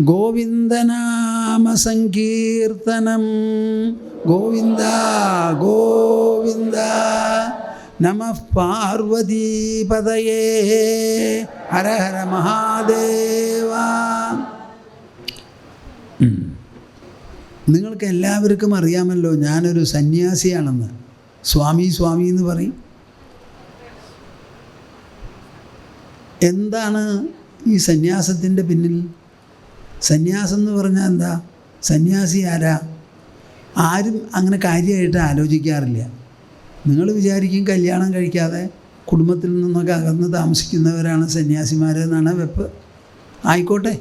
ഗോവിന്ദനാമ സങ്കീർത്തനം ഗോവിന്ദ ഗോവിന്ദ നമ പാർവതീപതയേ. ഹര ഹര മഹാദേവ. നിങ്ങൾക്ക് എല്ലാവർക്കും അറിയാമല്ലോ ഞാനൊരു സന്യാസിയാണെന്ന്. സ്വാമി സ്വാമി എന്ന് പറയും. എന്താണ് ഈ സന്യാസത്തിന്റെ പിന്നിൽ? സന്യാസം എന്ന് പറഞ്ഞാൽ എന്താ? സന്യാസി ആരാ? ആരും അങ്ങനെ കാര്യമായിട്ട് ആലോചിക്കാറില്ല. നിങ്ങൾ വിചാരിക്കും കല്യാണം കഴിക്കാതെ കുടുംബത്തിൽ നിന്നൊക്കെ അകന്ന് താമസിക്കുന്നവരാണ് സന്യാസിമാരെന്നാണ് വെപ്പ്. ആയിക്കോട്ടെ.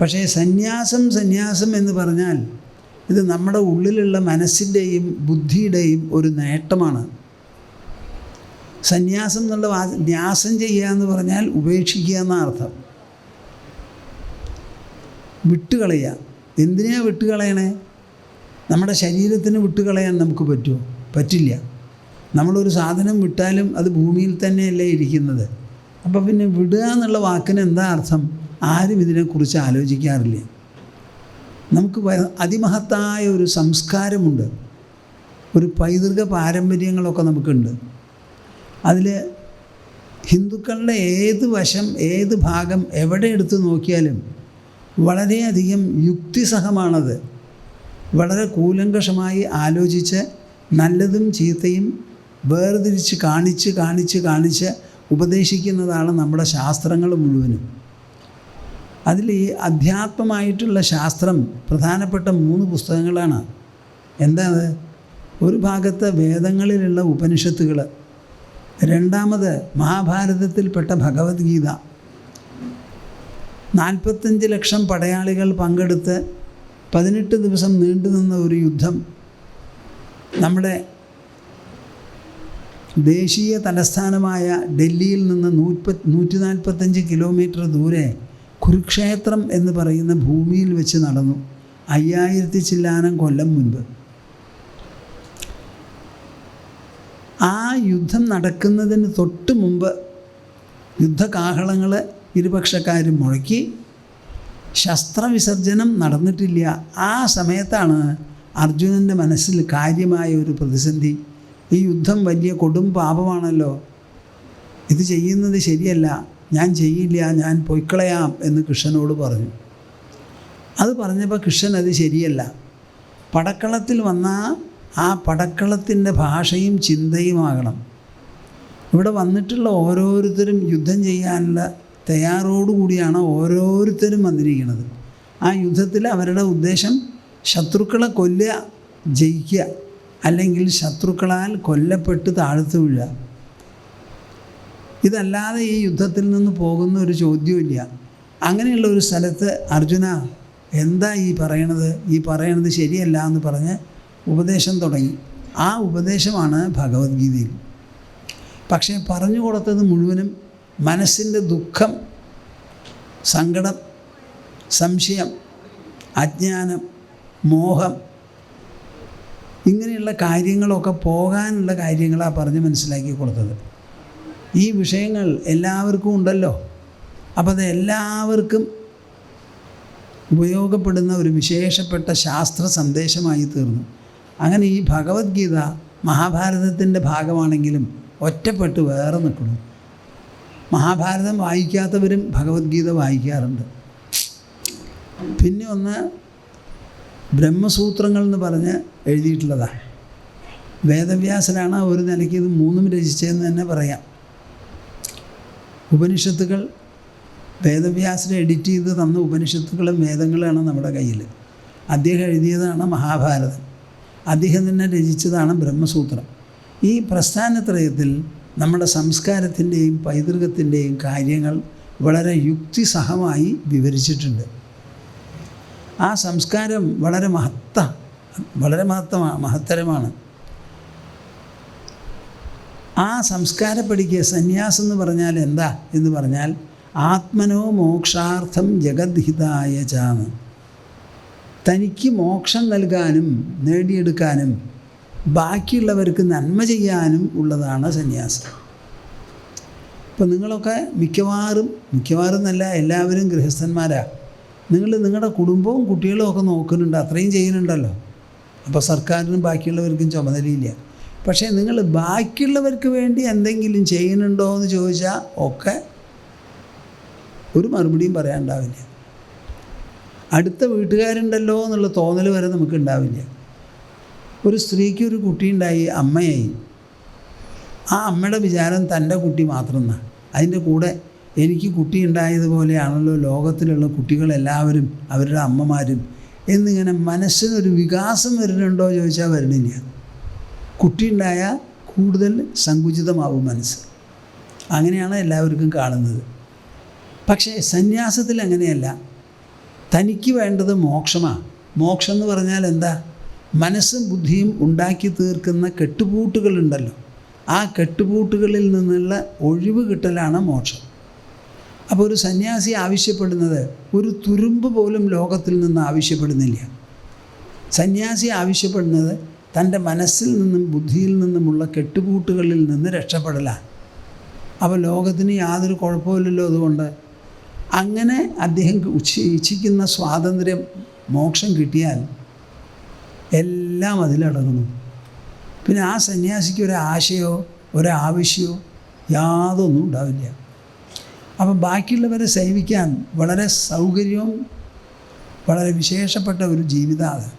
പക്ഷേ സന്യാസം സന്യാസം എന്ന് പറഞ്ഞാൽ ഇത് നമ്മുടെ ഉള്ളിലുള്ള മനസ്സിന്റെയും ബുദ്ധിയുടെയും ഒരു നേട്ടമാണ്. സന്യാസം എന്നുള്ള ന്യാസം ചെയ്യുക എന്ന് പറഞ്ഞാൽ ഉപേക്ഷിക്കുക എന്ന അർത്ഥം. വിട്ടുകളയുക എന്തിനാ വിട്ടുകളയണേ? നമ്മുടെ ശരീരത്തിന് വിട്ടുകളയാൻ നമുക്ക് പറ്റുമോ? പറ്റില്ല. നമ്മളൊരു സാധനം വിട്ടാലും അത് ഭൂമിയിൽ തന്നെയല്ലേ ഇരിക്കുന്നത്. അപ്പോൾ പിന്നെ വിടുക എന്നുള്ള വാക്കിന് എന്താ അർത്ഥം? ആരും ഇതിനെക്കുറിച്ച് ആലോചിക്കാറില്ല. നമുക്ക് അതിമഹത്തായ ഒരു സംസ്കാരമുണ്ട്. ഒരു പൈതൃക പാരമ്പര്യങ്ങളൊക്കെ നമുക്കുണ്ട്. അതിൽ ഹിന്ദുക്കളുടെ ഏത് വശം ഏത് ഭാഗം എവിടെ എടുത്തു നോക്കിയാലും വളരെയധികം യുക്തിസഹമാണത്. വളരെ കൂലങ്കഷമായി ആലോചിച്ച് നല്ലതും ചീത്തയും വേർതിരിച്ച് കാണിച്ച് കാണിച്ച് കാണിച്ച് ഉപദേശിക്കുന്നതാണ് നമ്മുടെ ശാസ്ത്രങ്ങൾ മുഴുവനും. അതിൽ ഈ അധ്യാത്മമായിട്ടുള്ള ശാസ്ത്രം പ്രധാനപ്പെട്ട മൂന്ന് പുസ്തകങ്ങളാണ്. എന്താണ്? ഒരു ഭാഗത്ത് വേദങ്ങളിലുള്ള ഉപനിഷത്തുകൾ രണ്ടാമത് മഹാഭാരതത്തിൽപ്പെട്ട ഭഗവത്ഗീത നാൽപ്പത്തഞ്ച് ലക്ഷം പടയാളികൾ പങ്കെടുത്ത് പതിനെട്ട് ദിവസം നീണ്ടുനിന്ന ഒരു യുദ്ധം നമ്മുടെ ദേശീയ തലസ്ഥാനമായ ഡൽഹിയിൽ നിന്ന് നൂറ്റ നൂറ്റി നാൽപ്പത്തഞ്ച് കിലോമീറ്റർ ദൂരെ കുരുക്ഷേത്രം എന്ന് പറയുന്ന ഭൂമിയിൽ വെച്ച് നടന്നു അയ്യായിരത്തി ചില്ലാനം കൊല്ലം മുൻപ്. ആ യുദ്ധം നടക്കുന്നതിന് തൊട്ട് മുമ്പ് യുദ്ധകാഹളങ്ങൾ ഇരുപക്ഷക്കാരും മുഴക്കി. ശസ്ത്രവിസർജനം നടന്നിട്ടില്ല. ആ സമയത്താണ് അർജുനന്റെ മനസ്സിൽ കാര്യമായ ഒരു പ്രതിസന്ധി. ഈ യുദ്ധം വലിയ കൊടും പാപമാണല്ലോ. ഇത് ചെയ്യുന്നത് ശരിയല്ല. ഞാൻ ചെയ്യില്ല. ഞാൻ പൊയ്ക്കളയാം എന്ന് കൃഷ്ണനോട് പറഞ്ഞു. അത് പറഞ്ഞപ്പോൾ കൃഷ്ണൻ അത് ശരിയല്ല. പടക്കളത്തിൽ വന്ന ആ പടക്കളത്തിന്റെ ഭാഷയും ചിന്തയുമാകണം ഇവിടെ വന്നിട്ടുള്ള ഓരോരുത്തരും യുദ്ധം ചെയ്യാനുള്ള തയ്യാറോടുകൂടിയാണ് ഓരോരുത്തരും വന്നിരിക്കുന്നത്. ആ യുദ്ധത്തിൽ അവരുടെ ഉദ്ദേശം ശത്രുക്കളെ കൊല്ലുക ജയിക്കുക അല്ലെങ്കിൽ ശത്രുക്കളാൽ കൊല്ലപ്പെട്ട് താഴ്ത്തു വീഴുക. ഇതല്ലാതെ ഈ യുദ്ധത്തിൽ നിന്ന് പോകുന്ന ഒരു ചോദ്യമില്ല അങ്ങനെയുള്ള ഒരു സ്ഥലത്ത് അർജുന എന്താ ഈ പറയണത്? ഈ പറയണത് ശരിയല്ല എന്ന് പറഞ്ഞ് ഉപദേശം തുടങ്ങി. ആ ഉപദേശമാണ് ഭഗവത്ഗീതയിൽ. പക്ഷേ പറഞ്ഞു കൊടുത്തത് മുഴുവനും മനസ്സിന്റെ ദുഃഖം സങ്കടം സംശയം അജ്ഞാനം മോഹം ഇങ്ങനെയുള്ള കാര്യങ്ങളൊക്കെ പോകാനുള്ള കാര്യങ്ങളാണ് പറഞ്ഞ് മനസ്സിലാക്കി കൊടുത്തത്. ഈ വിഷയങ്ങൾ എല്ലാവർക്കും ഉണ്ടല്ലോ. അപ്പോൾ അത് എല്ലാവർക്കും ഉപയോഗപ്പെടുന്ന ഒരു വിശേഷപ്പെട്ട ശാസ്ത്ര സന്ദേശമായി തീർന്നു. അങ്ങനെ ഈ ഭഗവത്ഗീത മഹാഭാരതത്തിന്റെ ഭാഗമാണെങ്കിലും ഒറ്റപ്പെട്ട് വേറെ നിൽക്കുന്നു. മഹാഭാരതം വായിക്കാത്തവരും ഭഗവത്ഗീത വായിക്കാറുണ്ട്. പിന്നെ ഒന്ന് ബ്രഹ്മസൂത്രങ്ങൾ എന്ന് പറഞ്ഞ് എഴുതിയിട്ടുള്ളതാണ് വേദവ്യാസനാണ് ഒരു നിലയ്ക്ക് ഇത് മൂന്നും രചിച്ചതെന്ന് തന്നെ പറയാം. ഉപനിഷത്തുകൾ വേദവ്യാസനെ എഡിറ്റ് ചെയ്ത് തന്ന ഉപനിഷത്തുകളും വേദങ്ങളാണ് നമ്മുടെ കയ്യിൽ. അദ്ദേഹം എഴുതിയതാണ് മഹാഭാരതം. അദ്ദേഹം തന്നെ രചിച്ചതാണ് ബ്രഹ്മസൂത്രം. ഈ പ്രസ്ഥാനത്രയത്തിൽ നമ്മുടെ സംസ്കാരത്തിന്റെയും പൈതൃകത്തിന്റെയും കാര്യങ്ങൾ വളരെ യുക്തിസഹമായി വിവരിച്ചിട്ടുണ്ട്. ആ സംസ്കാരം വളരെ മഹത്ത വളരെ മഹത്തമാണ് മഹത്തരമാണ്. ആ സംസ്കാരപ്പടിക്ക് സന്യാസം എന്ന് പറഞ്ഞാൽ എന്താ എന്ന് പറഞ്ഞാൽ ആത്മനോ മോക്ഷാർത്ഥം ജഗദ്ഹിതായ ചാന്ന്. തനിക്ക് മോക്ഷം നൽകാനും നേടിയെടുക്കാനും ബാക്കിയുള്ളവർക്ക് നന്മ ചെയ്യാനും ഉള്ളതാണ് സന്യാസം. ഇപ്പം നിങ്ങളൊക്കെ മിക്കവാറും മിക്കവാറും നല്ല എല്ലാവരും ഗൃഹസ്ഥന്മാരാണ് നിങ്ങൾ നിങ്ങളുടെ കുടുംബവും കുട്ടികളും ഒക്കെ നോക്കുന്നുണ്ട് അത്രയും ചെയ്യുന്നുണ്ടല്ലോ. അപ്പോൾ സർക്കാരിനും ബാക്കിയുള്ളവർക്കും ചുമതലയില്ല. പക്ഷേ നിങ്ങൾ ബാക്കിയുള്ളവർക്ക് വേണ്ടി എന്തെങ്കിലും ചെയ്യുന്നുണ്ടോ എന്ന് ചോദിച്ചാൽ ഒക്കെ ഒരു മറുപടിയും പറയാനുണ്ടാവില്ല. അടുത്ത വീട്ടുകാരുണ്ടല്ലോ എന്നുള്ള തോന്നൽ വരെ നമുക്ക് ഉണ്ടാവില്ല. ഒരു സ്ത്രീക്ക് ഒരു കുട്ടിയുണ്ടായി അമ്മയായി. ആ അമ്മയുടെ വിചാരം തന്റെ കുട്ടി മാത്രം എന്നാണ് അതിന്റെ കൂടെ എനിക്ക് കുട്ടി ഉണ്ടായതുപോലെയാണല്ലോ ലോകത്തിലുള്ള കുട്ടികളെല്ലാവരും അവരുടെ അമ്മമാരും എന്നിങ്ങനെ മനസ്സിനൊരു വികാസം വരുന്നുണ്ടോ ചോദിച്ചാൽ വരുന്നില്ല. കുട്ടി ഉണ്ടായാൽ കൂടുതൽ സങ്കുചിതമാവും മനസ്സ്. അങ്ങനെയാണ് എല്ലാവർക്കും കാണുന്നത്. പക്ഷേ സന്യാസത്തിൽ അങ്ങനെയല്ല. തനിക്ക് വേണ്ടത് മോക്ഷമാണ്. മോക്ഷം എന്ന് പറഞ്ഞാൽ എന്താ? മനസ്സും ബുദ്ധിയും ഉണ്ടാക്കി തീർക്കുന്ന കെട്ടുപൂട്ടുകളുണ്ടല്ലോ. ആ കെട്ടുപൂട്ടുകളിൽ നിന്നുള്ള ഒഴിവ് കിട്ടലാണ് മോക്ഷം. അപ്പോൾ ഒരു സന്യാസി ആവശ്യപ്പെടുന്നത് ഒരു തുരുമ്പ് പോലും ലോകത്തിൽ നിന്ന് ആവശ്യപ്പെടുന്നില്ല. സന്യാസി ആവശ്യപ്പെടുന്നത് തന്റെ മനസ്സിൽ നിന്നും ബുദ്ധിയിൽ നിന്നുമുള്ള കെട്ടുപൂട്ടുകളിൽ നിന്ന് രക്ഷപ്പെടലാണ്. അപ്പോൾ ലോകത്തിന് യാതൊരു കുഴപ്പമില്ലല്ലോ അതുകൊണ്ട് അങ്ങനെ അദ്ദേഹം ഇച്ഛിക്കുന്ന സ്വാതന്ത്ര്യം മോക്ഷം കിട്ടിയാൽ എല്ലാം അതിലടങ്ങുന്നു പിന്നെ ആ സന്യാസിക്ക് ഒരു ആശയോ ഒരാവശ്യമോ യാതൊന്നും ഉണ്ടാവില്ല. അപ്പം ബാക്കിയുള്ളവരെ സേവിക്കാൻ വളരെ സൗകര്യവും വളരെ വിശേഷപ്പെട്ട ഒരു ജീവിതമാണ്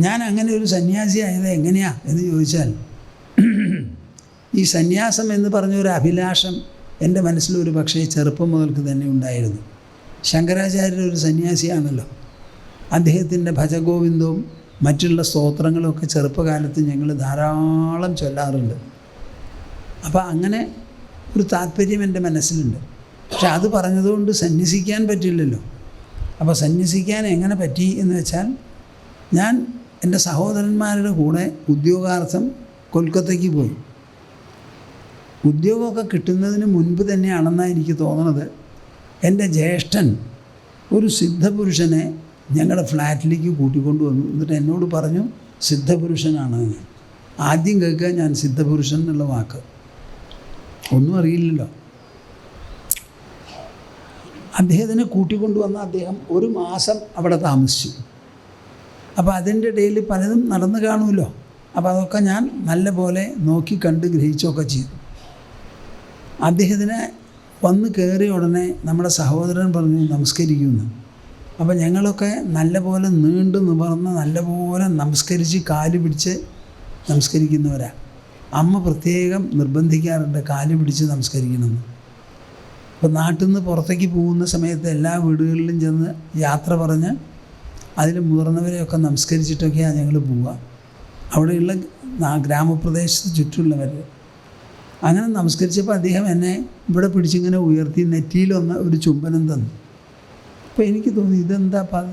ഞാൻ അങ്ങനെ ഒരു സന്യാസിയായത് എങ്ങനെയാ എന്ന് ചോദിച്ചാൽ ഈ സന്യാസം എന്ന് പറഞ്ഞ ഒരു അഭിലാഷം എന്റെ മനസ്സിൽ ഒരു പക്ഷേ ചെറുപ്പം മുതൽക്ക് തന്നെ ഉണ്ടായിരുന്നു. ശങ്കരാചാര്യർ ഒരു സന്യാസിയാണല്ലോ. അദ്ദേഹത്തിന്റെ ഭജഗോവിന്ദവും മറ്റുള്ള സ്തോത്രങ്ങളൊക്കെ ചെറുപ്പകാലത്ത് ഞങ്ങൾ ധാരാളം ചൊല്ലാറുണ്ട്. അപ്പോൾ അങ്ങനെ ഒരു താല്പര്യം എന്റെ മനസ്സിലുണ്ട്. പക്ഷെ അത് പറഞ്ഞതുകൊണ്ട് സന്യസിക്കാൻ പറ്റില്ലല്ലോ. അപ്പോൾ സന്യസിക്കാൻ എങ്ങനെ പറ്റി എന്ന് വെച്ചാൽ ഞാൻ എന്റെ സഹോദരന്മാരുടെ കൂടെ ഉദ്യോഗാർത്ഥം കൊൽക്കത്തയ്ക്ക് പോയി. ഉദ്യോഗമൊക്കെ കിട്ടുന്നതിന് മുൻപ് തന്നെയാണെന്നാണ് എനിക്ക് തോന്നുന്നത് എന്റെ ജ്യേഷ്ഠൻ ഒരു സിദ്ധപുരുഷനെ ഞങ്ങളുടെ ഫ്ലാറ്റിലേക്ക് കൂട്ടിക്കൊണ്ടു വന്നു. എന്നിട്ട് എന്നോട് പറഞ്ഞു സിദ്ധപുരുഷനാണ്. ആദ്യം കേൾക്കുക ഞാൻ സിദ്ധപുരുഷൻ എന്നുള്ള വാക്ക്. ഒന്നും അറിയില്ലല്ലോ. അദ്ദേഹത്തിനെ കൂട്ടിക്കൊണ്ടുവന്ന അദ്ദേഹം ഒരു മാസം അവിടെ താമസിച്ചു. അപ്പോൾ അതിന്റെ ഇടയിൽ പലതും നടന്നു കാണുമല്ലോ. അപ്പോൾ അതൊക്കെ ഞാൻ നല്ല പോലെ നോക്കി കണ്ട് ഗ്രഹിച്ചൊക്കെ ചെയ്തു. അദ്ദേഹത്തിനെ വന്ന് കയറിയ ഉടനെ നമ്മുടെ സഹോദരൻ പറഞ്ഞു നമസ്കരിക്കുമെന്ന് അപ്പോൾ ഞങ്ങളൊക്കെ നല്ലപോലെ നീണ്ടു നിവർന്ന് നല്ലപോലെ നമസ്കരിച്ച് കാൽ പിടിച്ച് നമസ്കരിക്കുന്നവരാ. അമ്മ പ്രത്യേകം നിർബന്ധിക്കാറുണ്ട് കാൽ പിടിച്ച് നമസ്കരിക്കണമെന്ന് അപ്പോൾ നാട്ടിൽ നിന്ന് പുറത്തേക്ക് പോകുന്ന സമയത്ത് എല്ലാ വീടുകളിലും ചെന്ന് യാത്ര പറഞ്ഞ് അതിൽ മുതിർന്നവരെയൊക്കെ നമസ്കരിച്ചിട്ടൊക്കെയാണ് ഞങ്ങൾ പോവുക. അവിടെയുള്ള ഗ്രാമപ്രദേശത്ത് ചുറ്റുമുള്ളവർ അങ്ങനെ നമസ്കരിച്ചപ്പോൾ അദ്ദേഹം എന്നെ ഇവിടെ പിടിച്ചിങ്ങനെ ഉയർത്തി നെറ്റിയിലൊന്ന് ഒരു ചുംബനം തന്നു. അപ്പോൾ എനിക്ക് തോന്നി ഇതെന്താ അപ്പം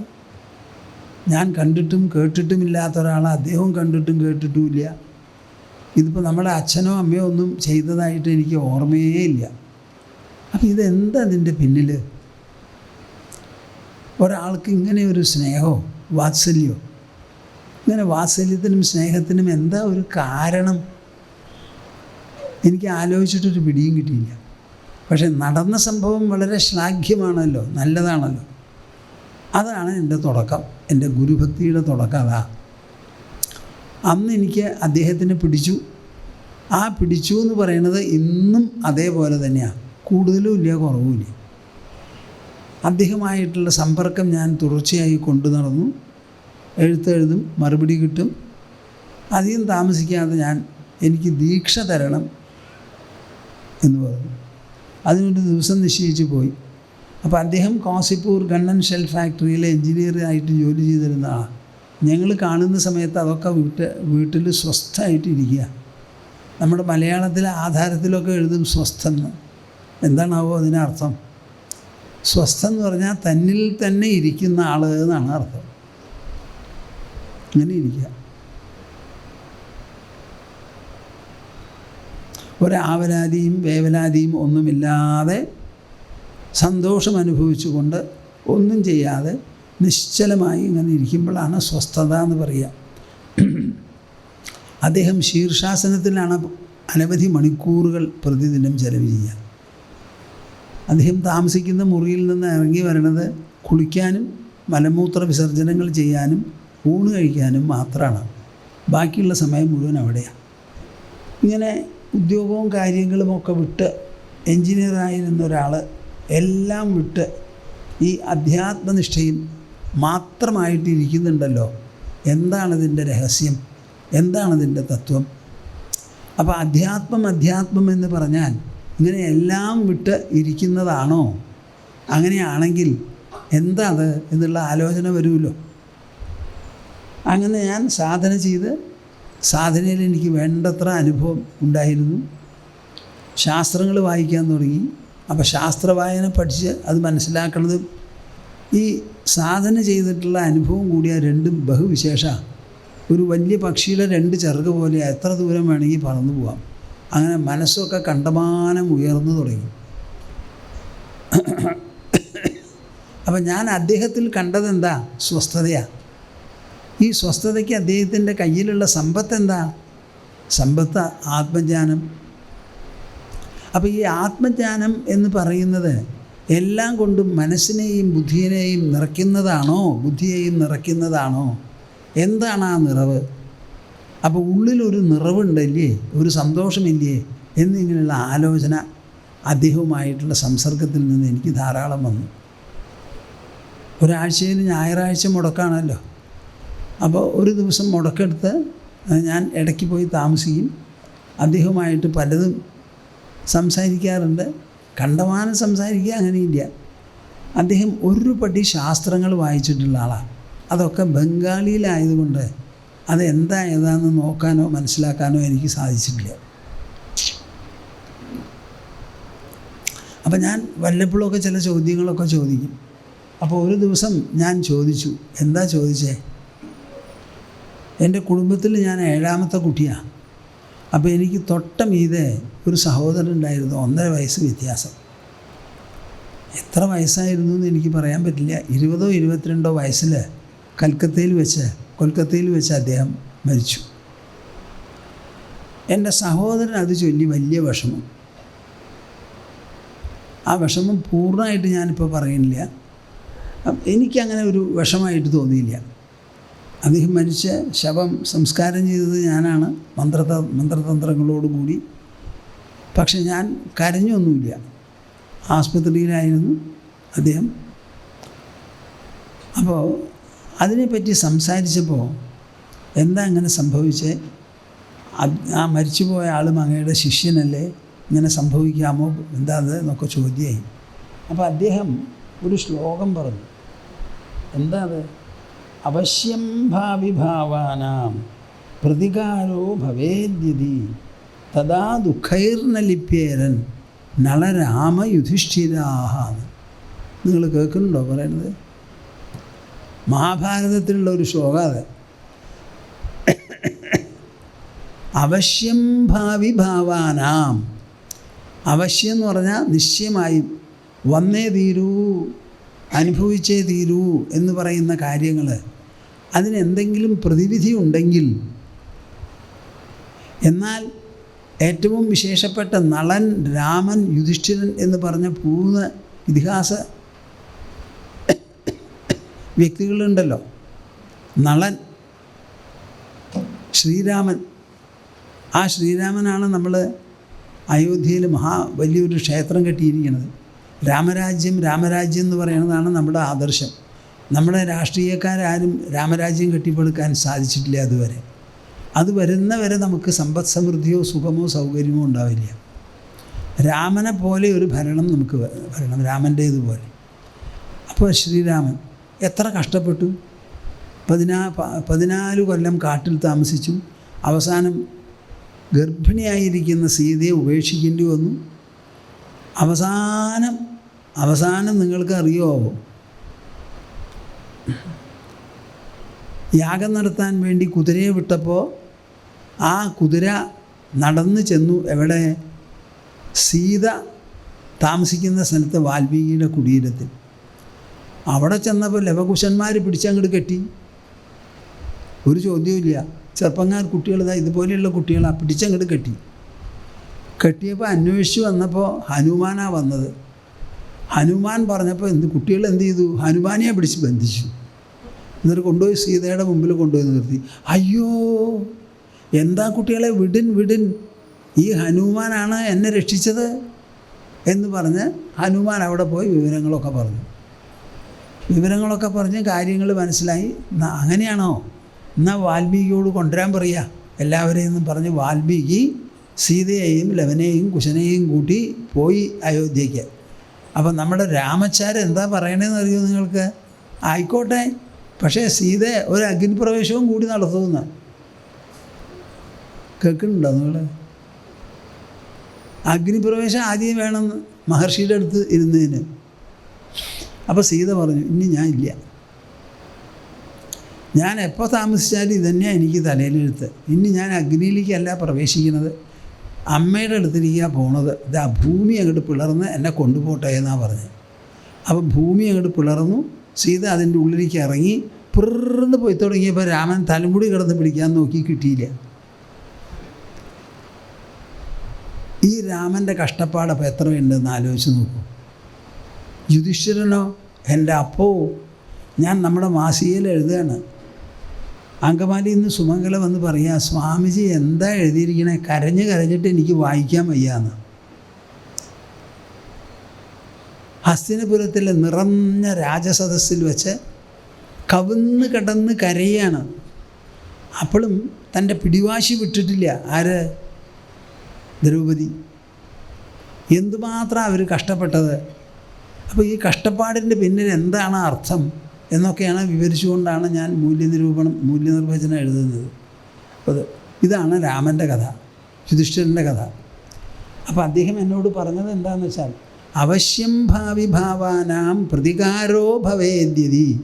ഞാൻ കണ്ടിട്ടും കേട്ടിട്ടും ഇല്ലാത്ത ഒരാളെ. അദ്ദേഹവും കണ്ടിട്ടും കേട്ടിട്ടും ഇല്ല ഇതിപ്പോൾ നമ്മുടെ അച്ഛനോ അമ്മയോ ഒന്നും ചെയ്തതായിട്ട് എനിക്ക് ഓർമ്മയേ ഇല്ല. അപ്പം ഇതെന്താ അതിന്റെ പിന്നിൽ ഒരാൾക്ക് ഇങ്ങനെ ഒരു സ്നേഹമോ വാത്സല്യമോ ഇങ്ങനെ വാത്സല്യത്തിനും സ്നേഹത്തിനും എന്താ ഒരു കാരണം? എനിക്ക് ആലോചിച്ചിട്ടൊരു പിടിയും കിട്ടിയില്ല. പക്ഷെ നടന്ന സംഭവം വളരെ ശ്ലാഘ്യമാണല്ലോ നല്ലതാണല്ലോ. അതാണ് എന്റെ തുടക്കം എന്റെ ഗുരുഭക്തിയുടെ തുടക്കം അതാ. അന്ന് എനിക്ക് അദ്ദേഹത്തിനെ പിടിച്ചു. ആ പിടിച്ചു എന്ന് പറയുന്നത് ഇന്നും അതേപോലെ തന്നെയാണ് കൂടുതലും ഇല്ല കുറവുമില്ല അദ്ദേഹമായിട്ടുള്ള സമ്പർക്കം ഞാൻ തുടർച്ചയായി കൊണ്ടു നടന്നു. എഴുത്തെഴുതും മറുപടി കിട്ടും. അധികം താമസിക്കാതെ ഞാൻ എനിക്ക് ദീക്ഷ തരണം എന്ന് പറഞ്ഞു. അതിനൊരു ദിവസം നിശ്ചയിച്ച് പോയി. അപ്പോൾ അദ്ദേഹം കാസിപ്പൂർ ഗണ്ണൻ ഷെൽ ഫാക്ടറിയിലെ എഞ്ചിനീയറായിട്ട് ജോലി ചെയ്തിരുന്ന ആ ഞങ്ങൾ കാണുന്ന സമയത്ത് അതൊക്കെ വീട്ട് വീട്ടിൽ സ്വസ്ഥമായിട്ടിരിക്കുക നമ്മുടെ മലയാളത്തിലെ ആധാരത്തിലൊക്കെ എഴുതും സ്വസ്ഥം എന്ന് എന്താണാവോ അതിനർത്ഥം? സ്വസ്ഥം എന്ന് പറഞ്ഞാൽ തന്നിൽ തന്നെ ഇരിക്കുന്ന ആൾ എന്നാണ് അർത്ഥം. അങ്ങനെ ഇരിക്കുക. ഒരാവലാതിയും വേവലാതിയും ഒന്നുമില്ലാതെ സന്തോഷം അനുഭവിച്ചുകൊണ്ട് ഒന്നും ചെയ്യാതെ നിശ്ചലമായി ഇങ്ങനെ ഇരിക്കുമ്പോഴാണ് സ്വസ്ഥത എന്ന് പറയുക. അദ്ദേഹം ശീർഷാസനത്തിലാണ് അനവധി മണിക്കൂറുകൾ പ്രതിദിനം ചെലവ് ചെയ്യുക. അദ്ദേഹം താമസിക്കുന്ന മുറിയിൽ നിന്ന് ഇറങ്ങി വരണത് കുളിക്കാനും മലമൂത്ര വിസർജനങ്ങൾ ചെയ്യാനും ഊണ് കഴിക്കാനും മാത്രമാണ്. ബാക്കിയുള്ള സമയം മുഴുവൻ അവിടെയാണ്. ഇങ്ങനെ ഉദ്യോഗവും കാര്യങ്ങളും ഒക്കെ വിട്ട് എൻജിനീയറായിരുന്ന ഒരാൾ എല്ലാം വിട്ട് ഈ അധ്യാത്മനിഷ്ഠയിൽ മാത്രമായിട്ട് ഇരിക്കുന്നുണ്ടല്ലോ. എന്താണിതിന്റെ രഹസ്യം? എന്താണിതിന്റെ തത്വം? അപ്പോൾ അധ്യാത്മം അധ്യാത്മം എന്ന് പറഞ്ഞാൽ ഇങ്ങനെ എല്ലാം വിട്ട് ഇരിക്കുന്നതാണോ? അങ്ങനെയാണെങ്കിൽ എന്താ അത് എന്നുള്ള ആലോചന വരുമല്ലോ. അങ്ങനെ ഞാൻ സാധന ചെയ്ത് സാധനയിൽ എനിക്ക് വേണ്ടത്ര അനുഭവം ഉണ്ടായിരുന്നു. ശാസ്ത്രങ്ങൾ വായിക്കാൻ തുടങ്ങി. അപ്പോൾ ശാസ്ത്ര വായന പഠിച്ച് അത് മനസ്സിലാക്കുന്നത് ഈ സാധന ചെയ്തിട്ടുള്ള അനുഭവം കൂടിയ രണ്ടും ബഹുവിശേഷ. ഒരു വലിയ പക്ഷിയുടെ രണ്ട് ചെറുക് പോലെ എത്ര ദൂരം വേണമെങ്കിൽ പറന്നു പോവാം. അങ്ങനെ മനസ്സൊക്കെ കണ്ടമാനം ഉയർന്നു തുടങ്ങി. അപ്പം ഞാൻ അദ്ദേഹത്തിൽ കണ്ടതെന്താ? സ്വസ്ഥതയാണ് ഈ സ്വസ്ഥതയ്ക്ക് അദ്ദേഹത്തിന്റെ കയ്യിലുള്ള സമ്പത്ത് എന്താ സമ്പത്ത് ആത്മജ്ഞാനം. അപ്പോൾ ഈ ആത്മജ്ഞാനം എന്ന് പറയുന്നത് എല്ലാം കൊണ്ടും മനസ്സിനെയും ബുദ്ധിയെയും നിറയ്ക്കുന്നതാണോ? ബുദ്ധിയെയും നിറയ്ക്കുന്നതാണോ? എന്താണ് ആ നിറവ്? അപ്പോൾ ഉള്ളിലൊരു നിറവുണ്ടല്ലേ? ഒരു സന്തോഷമില്ലേ? എന്നിങ്ങനെയുള്ള ആലോചന അദ്ദേഹവുമായിട്ടുള്ള സംസർഗത്തിൽ നിന്ന് എനിക്ക് ധാരാളം വന്നു. ഒരാഴ്ചയിൽ ഞായറാഴ്ച മുടക്കാണല്ലോ. അപ്പോൾ ഒരു ദിവസം മുടക്കെടുത്ത് ഞാൻ ഇടയ്ക്ക് പോയി താമസിക്കും. അദ്ദേഹവുമായിട്ട് പലതും സംസാരിക്കാറുണ്ട്. കണ്ടമാനം സംസാരിക്കുക അങ്ങനെയില്ല. അദ്ദേഹം ഒരു പടി ശാസ്ത്രങ്ങൾ വായിച്ചിട്ടുള്ള ആളാണ്. അതൊക്കെ ബംഗാളിയിലായതുകൊണ്ട് അത് എന്താ ഏതാണെന്ന് നോക്കാനോ മനസ്സിലാക്കാനോ എനിക്ക് സാധിച്ചിട്ടില്ല. അപ്പം ഞാൻ വല്ലപ്പോഴൊക്കെ ചില ചോദ്യങ്ങളൊക്കെ ചോദിക്കും. അപ്പോൾ ഒരു ദിവസം ഞാൻ ചോദിച്ചു എന്താ ചോദിച്ചേ? എന്റെ കുടുംബത്തിൽ ഞാൻ ഏഴാമത്തെ കുട്ടിയാണ് അപ്പോൾ എനിക്ക് തൊട്ടമീതെ ഒരു സഹോദരൻ ഉണ്ടായിരുന്നു. ഒന്നര വയസ്സ് വ്യത്യാസം. എത്ര വയസ്സായിരുന്നു എന്ന് എനിക്ക് പറയാൻ പറ്റില്ല. ഇരുപതോ ഇരുപത്തിരണ്ടോ വയസ്സിൽ കൽക്കത്തയിൽ വെച്ച് കൊൽക്കത്തയിൽ വെച്ച് അദ്ദേഹം മരിച്ചു. എന്റെ സഹോദരൻ അത് ചൊല്ലി വലിയ വിഷമം. ആ വിഷമം പൂർണമായിട്ട് ഞാനിപ്പോൾ പറയുന്നില്ല. എനിക്കങ്ങനെ ഒരു വിഷമമായിട്ട് തോന്നിയില്ല. അദ്ദേഹം മരിച്ച ശവം സംസ്കാരം ചെയ്തത് ഞാനാണ്. മന്ത്രത മന്ത്രതന്ത്രങ്ങളോടുകൂടി പക്ഷെ ഞാൻ കരഞ്ഞൊന്നുമില്ല. ആസ്പത്രിയിലായിരുന്നു അദ്ദേഹം. അപ്പോൾ അതിനെപ്പറ്റി സംസാരിച്ചപ്പോൾ എന്താ അങ്ങനെ സംഭവിച്ചേ? ആ മരിച്ചുപോയ ആളും അങ്ങയുടെ ശിഷ്യനല്ലേ? ഇങ്ങനെ സംഭവിക്കാമോ? എന്താ അത് എന്നൊക്കെ ചോദ്യമായി. അപ്പോൾ അദ്ദേഹം ഒരു ശ്ലോകം പറഞ്ഞു. എന്താ അത്? അവശ്യം ഭാവി ഭാവാനാം. പ്രതികാരോ ഭവേദ്യതി. തഥാ ദുഃഖൈർന ലിപ്യേരൻ നളരാമ നിങ്ങൾ കേൾക്കുന്നുണ്ടോ പറയുന്നത്? മഹാഭാരതത്തിലുള്ള ഒരു ശ്ലോകം അത്. അവശ്യം ഭാവി ഭാവാനാം. അവശ്യം എന്ന് പറഞ്ഞാൽ നിശ്ചയമായും വന്നേ തീരൂ അനുഭവിച്ചേ തീരൂ എന്ന് പറയുന്ന കാര്യങ്ങൾ. അതിനെന്തെങ്കിലും പ്രതിവിധി ഉണ്ടെങ്കിൽ എന്നാൽ ഏറ്റവും വിശേഷപ്പെട്ട നളൻ രാമൻ യുധിഷ്ഠിരൻ എന്ന് പറഞ്ഞ പൂർണ ഇതിഹാസ വ്യക്തികളുണ്ടല്ലോ. നളൻ ശ്രീരാമൻ. ആ ശ്രീരാമനാണ് നമ്മൾ അയോധ്യയിൽ മഹാ വലിയൊരു ക്ഷേത്രം കെട്ടിയിരിക്കുന്നത്. രാമരാജ്യം രാമരാജ്യം എന്ന് പറയുന്നതാണ് നമ്മുടെ ആദർശം. നമ്മുടെ രാഷ്ട്രീയക്കാരും രാമരാജ്യം കെട്ടിപ്പടുക്കാൻ സാധിച്ചിട്ടില്ല അതുവരെ. അത് വരുന്നവരെ നമുക്ക് സമ്പദ് സമൃദ്ധിയോ സുഖമോ സൗകര്യമോ ഉണ്ടാവില്ല. രാമനെ പോലെ ഒരു ഭരണം നമുക്ക് വരണം രാമന്റേതുപോലെ അപ്പോൾ ശ്രീരാമൻ എത്ര കഷ്ടപ്പെട്ടു. പതിനാ പതിനാല് കൊല്ലം കാട്ടിൽ താമസിച്ചു. അവസാനം ഗർഭിണിയായിരിക്കുന്ന സീതയെ ഉപേക്ഷിക്കേണ്ടി വന്നു. അവസാനം അവസാനം നിങ്ങൾക്ക് യാഗം നടത്താൻ വേണ്ടി കുതിരയെ വിട്ടപ്പോൾ ആ കുതിര നടന്നു ചെന്നു. എവിടെ? സീത താമസിക്കുന്ന സ്ഥലത്ത് വാൽമീകിയുടെ കുടീരത്തിൽ. അവിടെ ചെന്നപ്പോൾ ലവകുശന്മാർ പിടിച്ചങ്ങോട്ട് കെട്ടി. ഒരു ചോദ്യമില്ല ചെറുപ്പങ്ങാർ കുട്ടികൾ ഇതുപോലെയുള്ള കുട്ടികളാണ് പിടിച്ചങ്ങോട്ട് കെട്ടി. കെട്ടിയപ്പോൾ അന്വേഷിച്ചു വന്നപ്പോൾ ഹനുമാനാണ് വന്നത്. ഹനുമാൻ പറഞ്ഞപ്പോൾ എന്ത് കുട്ടികൾ എന്ത് ചെയ്തു? ഹനുമാനെ പിടിച്ച് ബന്ധിച്ചു. എന്നിട്ട് കൊണ്ടുപോയി സീതയുടെ മുമ്പിൽ കൊണ്ടുപോയി നിർത്തി. അയ്യോ എന്താ കുട്ടികളെ വിടിൻ വിടിൻ. ഈ ഹനുമാനാണ് എന്നെ രക്ഷിച്ചത് എന്ന് പറഞ്ഞ് ഹനുമാൻ അവിടെ പോയി വിവരങ്ങളൊക്കെ പറഞ്ഞു. വിവരങ്ങളൊക്കെ പറഞ്ഞ് കാര്യങ്ങൾ മനസ്സിലായി. "ന്നാ അങ്ങനെയാണോ? എന്നാൽ വാൽമീകിയോട് കൊണ്ടുവരാൻ പറയുക എല്ലാവരെയും എന്നും പറഞ്ഞ് വാൽമീകി സീതയെയും ലവനെയും കുശനെയും കൂട്ടി പോയി അയോധ്യയ്ക്ക്. അപ്പം നമ്മുടെ രാമച്ചാരെന്താ പറയണതെന്ന് അറിയോ നിങ്ങൾക്ക്? ആയിക്കോട്ടെ. പക്ഷേ സീത ഒരു അഗ്നിപ്രവേശവും കൂടി നടത്തുന്ന കേൾക്കുന്നുണ്ടോ നിങ്ങൾ അഗ്നിപ്രവേശം ആദ്യം വേണമെന്ന് മഹർഷിയുടെ അടുത്ത് ഇരുന്നതിന്. അപ്പോൾ സീത പറഞ്ഞു ഇനി ഞാൻ ഇല്ല. ഞാൻ എപ്പോൾ താമസിച്ചാലും ഇതന്നെയാണ് എനിക്ക് തലയിലെഴുത്ത്. ഇനി ഞാൻ അഗ്നിയിലേക്കല്ല പ്രവേശിക്കുന്നത്. അമ്മയുടെ അടുത്തിരിക്കുക പോണത്. ഇതാ ഭൂമി അങ്ങോട്ട് പിളർന്ന് എന്നെ കൊണ്ടുപോട്ടെ എന്നാണ് പറഞ്ഞത്. അപ്പോൾ ഭൂമി അങ്ങോട്ട് പിളർന്നു. സീത അതിന്റെ ഉള്ളിലേക്ക് ഇറങ്ങി പിറന്ന് പോയി. തുടങ്ങിയപ്പോൾ രാമൻ തലമുടി കിടന്ന് പിടിക്കാൻ നോക്കി കിട്ടിയില്ല. ഈ രാമന്റെ കഷ്ടപ്പാട് അപ്പോൾ എത്രയുണ്ടെന്ന് ആലോചിച്ച് നോക്കൂ. യുധിഷ്ഠിരനോ എന്റെ അപ്പോ ഞാൻ നമ്മുടെ മാസികയിൽ എഴുതുകയാണ്. അങ്കമാലി ഇന്ന് സുമംഗല വന്ന് പറയുക സ്വാമിജി എന്താ എഴുതിയിരിക്കണേ? കരഞ്ഞ് കരഞ്ഞിട്ട് എനിക്ക് വായിക്കാൻ വയ്യാന്ന്. ഹസ്തിനപുരത്തിലെ നിറഞ്ഞ രാജസദസ്സിൽ വെച്ച് കവിന്ന് കിടന്ന് കരയാണ്. അപ്പോഴും തന്റെ പിടിവാശി വിട്ടിട്ടില്ല. ആര്? ദ്രൗപദി. എന്തുമാത്രം അവർ കഷ്ടപ്പെട്ടത്? അപ്പോൾ ഈ കഷ്ടപ്പാടിന്റെ പിന്നിൽ എന്താണ് അർത്ഥം എന്നൊക്കെയാണ് വിവരിച്ചുകൊണ്ടാണ് ഞാൻ മൂല്യനിരൂപണം മൂല്യനിർവചനം എഴുതുന്നത്. അപ്പോൾ ഇതാണ് രാമന്റെ കഥ യുധിഷ്ഠിരന്റെ കഥ. അപ്പോൾ അദ്ദേഹം എന്നോട് പറഞ്ഞത് എന്താണെന്ന് വെച്ചാൽ അവശ്യം ഭാവി ഭാവാനാം പ്രതികാരോ ഭവേദ്യതി.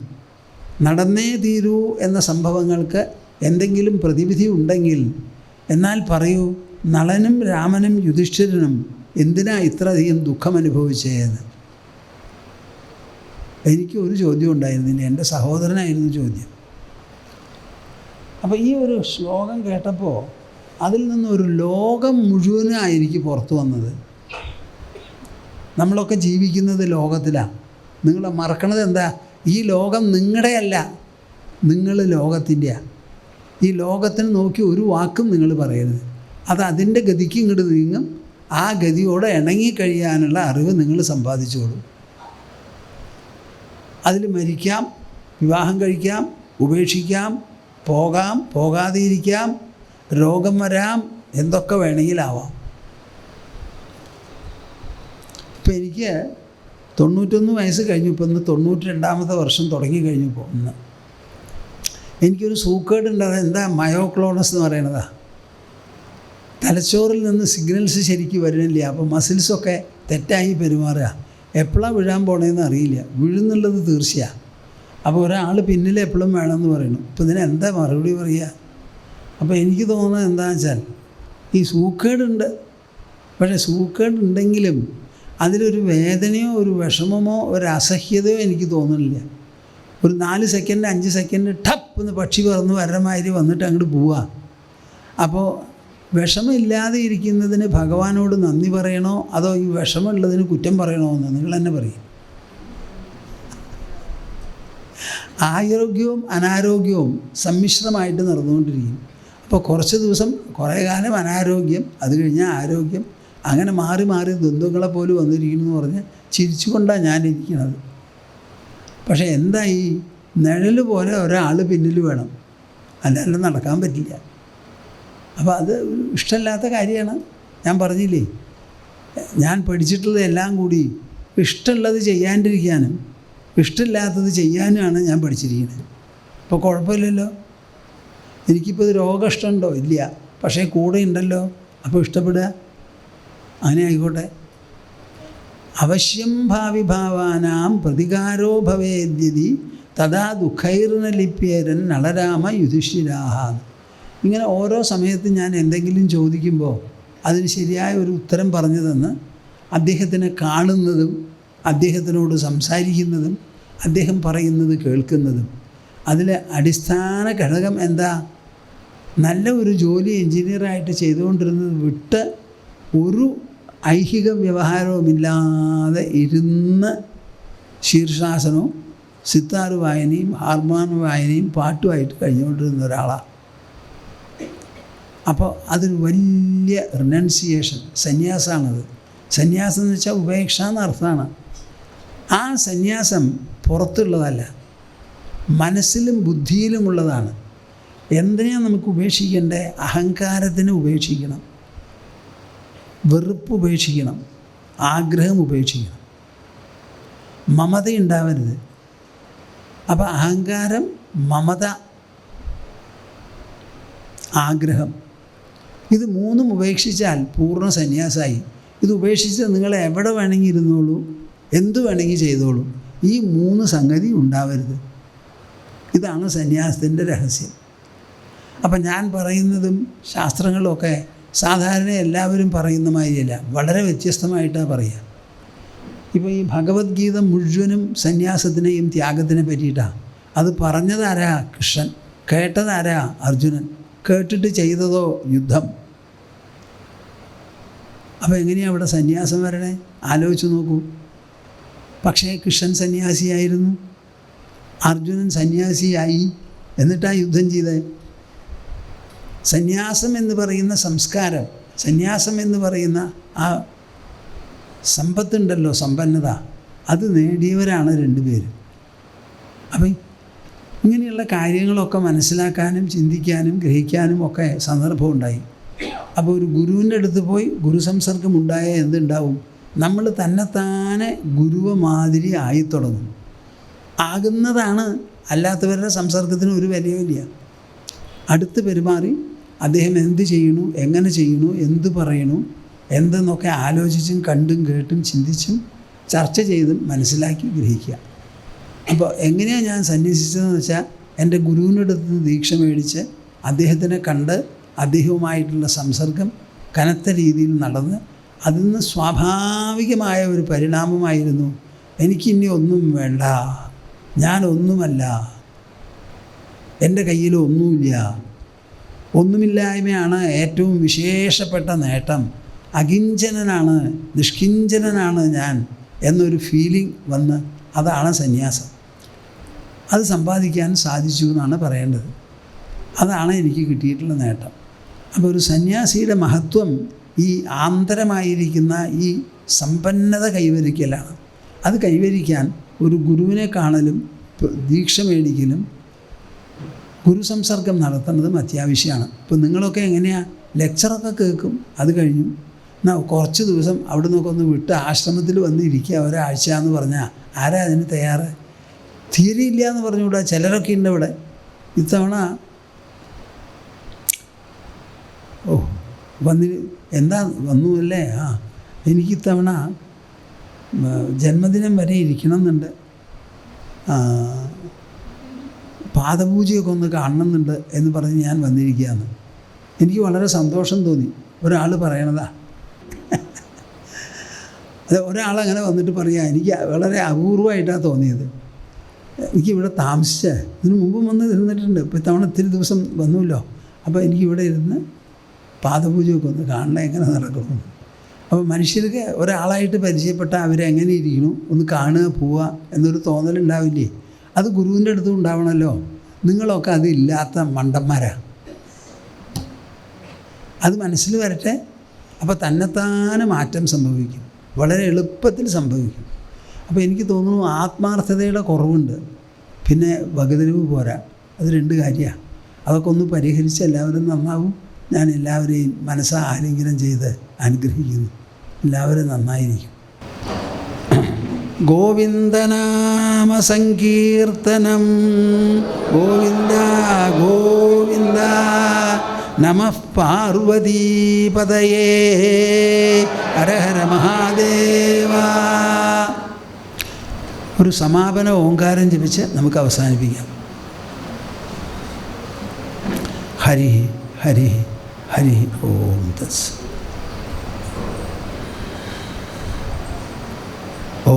നടന്നേ തീരൂ എന്ന സംഭവങ്ങൾക്ക് എന്തെങ്കിലും പ്രതിവിധി ഉണ്ടെങ്കിൽ എന്നാൽ പറയൂ നളനും രാമനും യുധിഷ്ഠിരനും എന്തിനാ ഇത്രയധികം ദുഃഖം അനുഭവിച്ചത് എനിക്ക് ഒരു ചോദ്യം ഉണ്ടായിരുന്നില്ല എന്റെ സഹോദരനായിരുന്നു ചോദ്യം. അപ്പോൾ ഈ ഒരു ശ്ലോകം കേട്ടപ്പോൾ അതിൽ നിന്നൊരു ലോകം മുഴുവനായിരിക്കും പുറത്തു വന്നത് നമ്മളൊക്കെ ജീവിക്കുന്നത് ലോകത്തിലാണ് നിങ്ങൾ മറക്കണത് എന്താ? ഈ ലോകം നിങ്ങളുടെയല്ല നിങ്ങൾ ലോകത്തിന്റെയാണ് ഈ ലോകത്തിന് നോക്കി ഒരു വാക്കും നിങ്ങൾ പറയരുത്. അത് അതിന്റെ ഗതിക്ക് ഇങ്ങോട്ട് നീങ്ങും. ആ ഗതിയോടെ ഇണങ്ങിക്കഴിയാനുള്ള അറിവ് നിങ്ങൾ സമ്പാദിച്ചോളൂ. അതിൽ മരിക്കാം വിവാഹം കഴിക്കാം ഉപേക്ഷിക്കാം പോകാം പോകാതെ ഇരിക്കാം രോഗം വരാം എന്തൊക്കെ വേണമെങ്കിലാവാം. ഇപ്പം എനിക്ക് തൊണ്ണൂറ്റൊന്ന് വയസ്സ് കഴിഞ്ഞപ്പോൾ ഇന്ന് തൊണ്ണൂറ്റി രണ്ടാമത്തെ വർഷം തുടങ്ങി കഴിഞ്ഞപ്പോൾ ഇന്ന്. എനിക്കൊരു സൂക്കേടുണ്ട് അത് എന്താ മയോക്ലോണസ് എന്ന് പറയണതാ തലച്ചോറിൽ നിന്ന് സിഗ്നൽസ് ശരിക്കും വരുന്നില്ല അപ്പോൾ മസിൽസൊക്കെ തെറ്റായി പെരുമാറുക. എപ്പോഴാണ് വീഴാൻ പോണേന്ന് അറിയില്ല വീഴുന്നുള്ളത് തീർച്ചയാണ് അപ്പോൾ ഒരാൾ പിന്നിൽ എപ്പോഴും വേണമെന്ന് പറയുന്നു. അപ്പോൾ ഇതിന് എന്താ മറുപടി പറയുക അപ്പോൾ എനിക്ക് തോന്നുന്നത് എന്താണെന്ന് വെച്ചാൽ ഈ സൂക്കേടുണ്ട് പക്ഷേ സൂക്കേടുണ്ടെങ്കിലും അതിലൊരു വേദനയോ ഒരു വിഷമമോ ഒരു അസഹ്യതയോ എനിക്ക് തോന്നുന്നില്ല. ഒരു നാല് സെക്കൻഡ് അഞ്ച് സെക്കൻഡ് ടപ്പ് എന്ന് പക്ഷി പറന്ന് വരമാതിരി വന്നിട്ട് അങ്ങോട്ട് പോവുക അപ്പോൾ വിഷമില്ലാതെ ഇരിക്കുന്നതിന് ഭഗവാനോട് നന്ദി പറയണോ? അതോ ഈ വിഷമമുള്ളതിന് കുറ്റം പറയണോ എന്ന് നിങ്ങൾ തന്നെ പറയും. ആരോഗ്യവും അനാരോഗ്യവും സമ്മിശ്രമായിട്ട് നടന്നുകൊണ്ടിരിക്കും. അപ്പോൾ കുറച്ച് ദിവസം കുറേ കാലം അനാരോഗ്യം അത് കഴിഞ്ഞാൽ ആരോഗ്യം അങ്ങനെ മാറി മാറി ദന്തുക്കളെ പോലും വന്നിരിക്കുന്നു എന്ന് പറഞ്ഞ് ചിരിച്ചുകൊണ്ടാണ് ഞാനിരിക്കുന്നത്. പക്ഷേ എന്താ ഈ നിഴൽ പോലെ ഒരാൾ പിന്നിൽ വേണം. അല്ലാണ്ട് നടക്കാൻ പറ്റില്ല. അപ്പോൾ അത് ഇഷ്ടമല്ലാത്ത കാര്യമാണ്. ഞാൻ പറഞ്ഞില്ലേ ഞാൻ പഠിച്ചിട്ടുള്ളത് എല്ലാം കൂടി ഇഷ്ടമുള്ളത് ചെയ്യാണ്ടിരിക്കാനും ഇഷ്ടമില്ലാത്തത് ചെയ്യാനുമാണ് ഞാൻ പഠിച്ചിരിക്കുന്നത്. അപ്പോൾ കുഴപ്പമില്ലല്ലോ. എനിക്കിപ്പോൾ ഇത് രോഗം ഇഷ്ടമുണ്ടോ? ഇല്ല. പക്ഷേ കൂടെ ഉണ്ടല്ലോ. അപ്പോൾ ഇഷ്ടപ്പെടുക. അങ്ങനെ ആയിക്കോട്ടെ അവശ്യം ഭാവി ഭാവാനാം പ്രതികാരോ ഭവേദ്യതി തഥാ ദുഃഖൈറിന ലിപ്യേരൻ നളരാമ യുധിഷ്ഠിരാഹ. ഇങ്ങനെ ഓരോ സമയത്ത് ഞാൻ എന്തെങ്കിലും ചോദിക്കുമ്പോൾ അതിന് ശരിയായ ഒരു ഉത്തരം പറഞ്ഞു തന്ന് അദ്ദേഹത്തിനെ കാണുന്നതും അദ്ദേഹത്തിനോട് സംസാരിക്കുന്നതും അദ്ദേഹം പറയുന്നത് കേൾക്കുന്നതും. അതിലെ അടിസ്ഥാന ഘടകം എന്താ? നല്ല ഒരു ജോലി എഞ്ചിനീയറായിട്ട് ചെയ്തുകൊണ്ടിരുന്നത് വിട്ട് ഒരു ഐഹിക വ്യവഹാരവുമില്ലാതെ ഇരുന്ന് ശീർഷാസനവും സിത്താറ് വായനയും ഹാർമോണിയം വായനയും പാട്ടുമായിട്ട് കഴിഞ്ഞുകൊണ്ടിരുന്ന ഒരാളാണ്. അപ്പോൾ അതൊരു വലിയ റിനൗൺസിയേഷൻ സന്യാസമാണത്. സന്യാസം എന്ന് വെച്ചാൽ ഉപേക്ഷ എന്നർത്ഥമാണ് ആ സന്യാസം പുറത്തുള്ളതല്ല മനസ്സിലും ബുദ്ധിയിലുമുള്ളതാണ്. എന്തിനാണ് നമുക്ക് ഉപേക്ഷിക്കേണ്ടത്? അഹങ്കാരത്തിന് ഉപേക്ഷിക്കണം. വെറുപ്പ് ഉപേക്ഷിക്കണം ആഗ്രഹം ഉപേക്ഷിക്കണം. മമത ഉണ്ടാവരുത്. അപ്പോൾ അഹങ്കാരം മമത ആഗ്രഹം. ഇത് മൂന്നും ഉപേക്ഷിച്ചാൽ പൂർണ സന്യാസായി. ഇത് ഉപേക്ഷിച്ച് നിങ്ങൾ എവിടെ വേണമെങ്കിൽ ഇരുന്നോളൂ എന്തു വേണമെങ്കിൽ ചെയ്തോളൂ? ഈ മൂന്ന് സംഗതി ഉണ്ടാവരുത്. ഇതാണ് സന്യാസത്തിന്റെ രഹസ്യം. അപ്പം ഞാൻ പറയുന്നതും ശാസ്ത്രങ്ങളിലൊക്കെ സാധാരണ എല്ലാവരും പറയുന്ന മാതിരിയല്ല. വളരെ വ്യത്യസ്തമായിട്ടാണ് പറയുക. ഇപ്പോൾ ഈ ഭഗവത്ഗീത മുഴുവനും സന്യാസത്തിനെയും ത്യാഗത്തിനെ പറ്റിയിട്ടാണ് അത് പറഞ്ഞതാരാ കൃഷ്ണൻ? കേട്ടതാരാ അർജുനൻ? കേട്ടിട്ട് ചെയ്തതോ യുദ്ധം? അപ്പോൾ എങ്ങനെയാണ് അവിടെ സന്യാസം വരണേ? ആലോചിച്ച് നോക്കൂ. പക്ഷേ കൃഷ്ണൻ സന്യാസിയായിരുന്നു. അർജുനൻ സന്യാസിയായി. എന്നിട്ടാ യുദ്ധം ചെയ്തത് സന്യാസം എന്ന് പറയുന്ന സംസ്കാരം സന്യാസം എന്ന് പറയുന്ന ആ സമ്പത്തുണ്ടല്ലോ സമ്പന്നത അത് നേടിയവരാണ് രണ്ടുപേരും. അപ്പം ഇങ്ങനെയുള്ള കാര്യങ്ങളൊക്കെ മനസ്സിലാക്കാനും ചിന്തിക്കാനും ഗ്രഹിക്കാനും ഒക്കെ സന്ദർഭം ഉണ്ടായി. അപ്പോൾ ഒരു ഗുരുവിന്റെ അടുത്ത് പോയി ഗുരു സംസർഗം ഉണ്ടായ എന്തുണ്ടാവും? നമ്മൾ തന്നെത്താനെ ഗുരുവ മാതിരി ആയിത്തുടങ്ങും ആകുന്നതാണ് അല്ലാത്തവരുടെ സംസർഗത്തിന് ഒരു വിലയുമില്ല. അടുത്ത് പെരുമാറി അദ്ദേഹം എന്ത് ചെയ്യണു എങ്ങനെ ചെയ്യണു എന്ത് പറയണു? എന്തെന്നൊക്കെ ആലോചിച്ചും കണ്ടും കേട്ടും ചിന്തിച്ചും ചർച്ച ചെയ്തും മനസ്സിലാക്കി ഗ്രഹിക്കുക. അപ്പോൾ എങ്ങനെയാണ് ഞാൻ സന്യസിച്ചതെന്ന് വെച്ചാൽ എന്റെ ഗുരുവിനടുത്ത് നിന്ന് ദീക്ഷ മേടിച്ച് അദ്ദേഹത്തിനെ കണ്ട് അദ്ദേഹവുമായിട്ടുള്ള സംസർഗം കനത്ത രീതിയിൽ നടന്ന് അതിൽ നിന്ന് സ്വാഭാവികമായ ഒരു പരിണാമമായിരുന്നു. എനിക്കിനി ഒന്നും വേണ്ട. ഞാനൊന്നുമല്ല എന്റെ കയ്യിൽ ഒന്നുമില്ല. ഒന്നുമില്ലായ്മയാണ് ഏറ്റവും വിശേഷപ്പെട്ട നേട്ടം. അകിഞ്ചനനാണ് നിഷ്കിഞ്ചനനാണ് ഞാൻ എന്നൊരു ഫീലിംഗ് വന്ന് അതാണ് സന്യാസം. അത് സമ്പാദിക്കാൻ സാധിച്ചു എന്നാണ് പറയേണ്ടത്. അതാണ് എനിക്ക് കിട്ടിയിട്ടുള്ള നേട്ടം. അപ്പോൾ ഒരു സന്യാസിയുടെ മഹത്വം ഈ ആന്തരമായിരിക്കുന്ന ഈ സമ്പന്നത കൈവരിക്കലാണ്. അത് കൈവരിക്കാൻ ഒരു ഗുരുവിനെ കാണലും ദീക്ഷ മേടിക്കലും ഗുരുസംസർഗം നടത്തുന്നതും അത്യാവശ്യമാണ്. ഇപ്പോൾ നിങ്ങളൊക്കെ എങ്ങനെയാണ് ലെക്ചറൊക്കെ കേൾക്കും അത് കഴിഞ്ഞു. എന്നാൽ കുറച്ച് ദിവസം അവിടെ നിന്നൊക്കെ ഒന്ന് വിട്ട് ആശ്രമത്തിൽ വന്ന് ഇരിക്കുക ഒരാഴ്ച എന്ന് പറഞ്ഞാൽ ആരാ അതിന് തയ്യാറ്? തിയറി ഇല്ല എന്ന് പറഞ്ഞുകൂടാ ചിലരൊക്കെ ഉണ്ട് ഇവിടെ. ഇത്തവണ ഓ വന്നി എന്താ വന്നു അല്ലേ ആ എനിക്ക് ഇത്തവണ ജന്മദിനം വരെ ഇരിക്കണം എന്നുണ്ട് പാദപൂജയൊക്കെ ഒന്ന് കാണണമെന്നുണ്ട് എന്ന് പറഞ്ഞ് ഞാൻ വന്നിരിക്കുകയാണ്. എനിക്ക് വളരെ സന്തോഷം തോന്നി. ഒരാൾ പറയണതാ. അത് ഒരാളങ്ങനെ വന്നിട്ട് പറയുക എനിക്ക് വളരെ അപൂർവമായിട്ടാണ് തോന്നിയത്. എനിക്കിവിടെ താമസിച്ച. ഇതിനു മുമ്പും വന്ന് ഇരുന്നിട്ടുണ്ട്. ഇപ്പോൾ ഇത്തവണ ഇത്തിരി ദിവസം വന്നുല്ലോ. അപ്പോൾ എനിക്കിവിടെ ഇരുന്ന് പാദപൂജയൊക്കെ ഒന്ന് കാണണം എങ്ങനെ നടക്കുന്നു? അപ്പോൾ മനുഷ്യർക്ക് ഒരാളായിട്ട് പരിചയപ്പെട്ട അവരെങ്ങനെ ഇരിക്കണം? ഒന്ന് കാണുക പോവുക എന്നൊരു തോന്നലുണ്ടാവില്ലേ? അത് ഗുരുവിന്റെ അടുത്തും ഉണ്ടാവണമല്ലോ നിങ്ങളൊക്കെ അതില്ലാത്ത മണ്ടന്മാരാണ് അത് മനസ്സിൽ വരട്ടെ. അപ്പോൾ തന്നെത്താനെ മാറ്റം സംഭവിക്കും. വളരെ എളുപ്പത്തിൽ സംഭവിക്കും. അപ്പോൾ എനിക്ക് തോന്നുന്നു ആത്മാർത്ഥതയുടെ കുറവുണ്ട്. പിന്നെ വകതിരിവ് പോരാ. അത് രണ്ട് കാര്യമാണ് അതൊക്കെ ഒന്ന് പരിഹരിച്ച് എല്ലാവരും നന്നാവും. ഞാൻ എല്ലാവരെയും മനസ്സാ ആലിംഗനം ചെയ്ത് അനുഗ്രഹിക്കുന്നു. എല്ലാവരും നന്നായിരിക്കും. ഗോവിന്ദനാമ സങ്കീർത്തനം ഗോവിന്ദ ഗോവിന്ദ നമ പാർവതീപതയേ ഹര ഹര മഹാദേവ. ഒരു സമാപന ഓങ്കാരം ജപിച്ച് നമുക്ക് അവസാനിപ്പിക്കാം. ഹരി ഹരി ഹരി ഓം തസ് ഓ